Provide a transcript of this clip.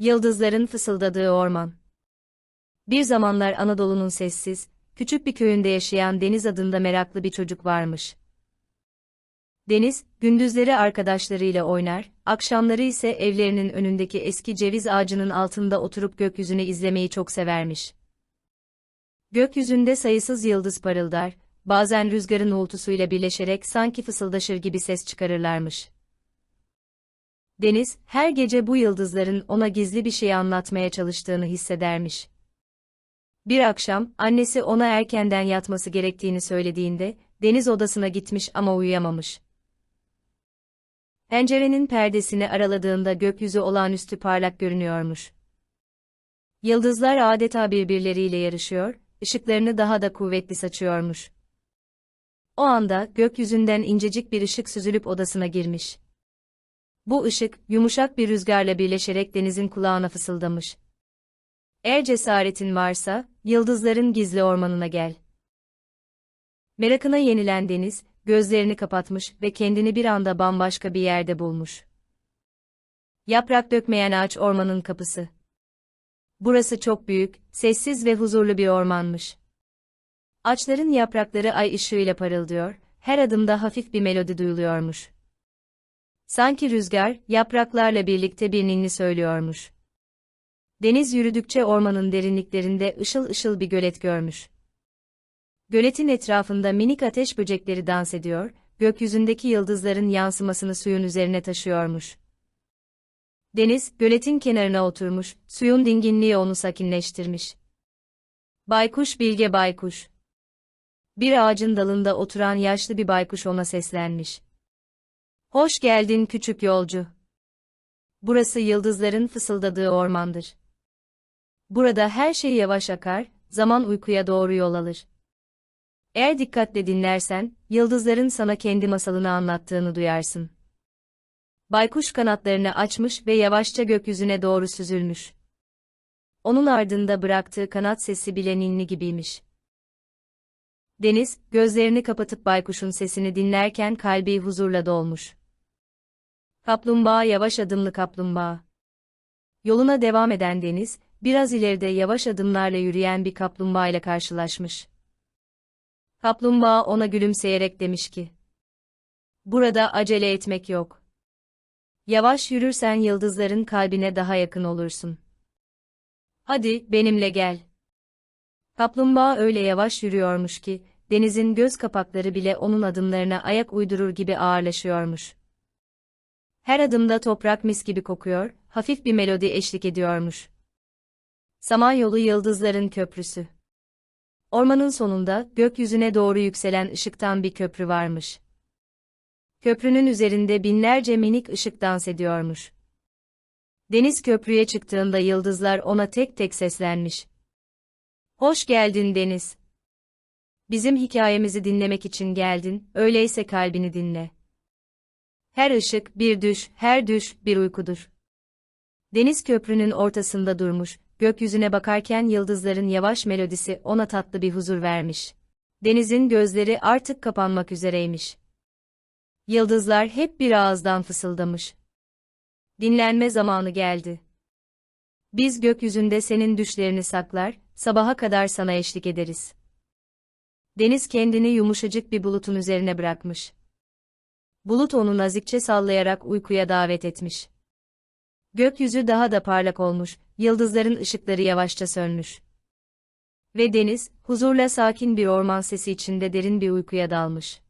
Yıldızların fısıldadığı orman. Bir zamanlar Anadolu'nun sessiz, küçük bir köyünde yaşayan Deniz adında meraklı bir çocuk varmış. Deniz, gündüzleri arkadaşlarıyla oynar, akşamları ise evlerinin önündeki eski ceviz ağacının altında oturup gökyüzünü izlemeyi çok severmiş. Gökyüzünde sayısız yıldız parıldar, bazen rüzgarın uğultusuyla birleşerek sanki fısıldaşır gibi ses çıkarırlarmış. Deniz, her gece bu yıldızların ona gizli bir şey anlatmaya çalıştığını hissedermiş. Bir akşam, annesi ona erkenden yatması gerektiğini söylediğinde, Deniz odasına gitmiş ama uyuyamamış. Pencerenin perdesini araladığında gökyüzü olağanüstü parlak görünüyormuş. Yıldızlar adeta birbirleriyle yarışıyor, ışıklarını daha da kuvvetli saçıyormuş. O anda gökyüzünden incecik bir ışık süzülüp odasına girmiş. Bu ışık, yumuşak bir rüzgarla birleşerek denizin kulağına fısıldamış. Eğer cesaretin varsa, yıldızların gizli ormanına gel. Merakına yenilen deniz, gözlerini kapatmış ve kendini bir anda bambaşka bir yerde bulmuş. Yaprak dökmeyen ağaç ormanın kapısı. Burası çok büyük, sessiz ve huzurlu bir ormanmış. Ağaçların yaprakları ay ışığıyla parıldıyor, her adımda hafif bir melodi duyuluyormuş. Sanki rüzgar, yapraklarla birlikte bir ninni söylüyormuş. Deniz yürüdükçe ormanın derinliklerinde ışıl ışıl bir gölet görmüş. Göletin etrafında minik ateş böcekleri dans ediyor, gökyüzündeki yıldızların yansımasını suyun üzerine taşıyormuş. Deniz, göletin kenarına oturmuş, suyun dinginliği onu sakinleştirmiş. Baykuş Bilge Baykuş Bir ağacın dalında oturan yaşlı bir baykuş ona seslenmiş. Hoş geldin küçük yolcu. Burası yıldızların fısıldadığı ormandır. Burada her şey yavaş akar, zaman uykuya doğru yol alır. Eğer dikkatle dinlersen, yıldızların sana kendi masalını anlattığını duyarsın. Baykuş kanatlarını açmış ve yavaşça gökyüzüne doğru süzülmüş. Onun ardında bıraktığı kanat sesi bile ninni gibiymiş. Deniz, gözlerini kapatıp baykuşun sesini dinlerken kalbi huzurla dolmuş. Kaplumbağa yavaş adımlı kaplumbağa. Yoluna devam eden Deniz, biraz ileride yavaş adımlarla yürüyen bir kaplumbağa ile karşılaşmış. Kaplumbağa ona gülümseyerek demiş ki, Burada acele etmek yok. Yavaş yürürsen yıldızların kalbine daha yakın olursun. Hadi, benimle gel. Kaplumbağa öyle yavaş yürüyormuş ki, denizin göz kapakları bile onun adımlarına ayak uydurur gibi ağırlaşıyormuş. Her adımda toprak mis gibi kokuyor, hafif bir melodi eşlik ediyormuş. Samanyolu Yıldızların Köprüsü Ormanın sonunda, gökyüzüne doğru yükselen ışıktan bir köprü varmış. Köprünün üzerinde binlerce minik ışık dans ediyormuş. Deniz köprüye çıktığında yıldızlar ona tek tek seslenmiş. Hoş geldin Deniz. Bizim hikayemizi dinlemek için geldin, öyleyse kalbini dinle. Her ışık bir düş, her düş bir uykudur. Deniz köprünün ortasında durmuş, gökyüzüne bakarken yıldızların yavaş melodisi ona tatlı bir huzur vermiş. Denizin gözleri artık kapanmak üzereymiş. Yıldızlar hep bir ağızdan fısıldamış. Dinlenme zamanı geldi. Biz gökyüzünde senin düşlerini saklar, sabaha kadar sana eşlik ederiz. Deniz kendini yumuşacık bir bulutun üzerine bırakmış. Bulut onu nazikçe sallayarak uykuya davet etmiş. Gökyüzü daha da parlak olmuş, yıldızların ışıkları yavaşça sönmüş. Ve deniz, huzurla sakin bir orman sesi içinde derin bir uykuya dalmış.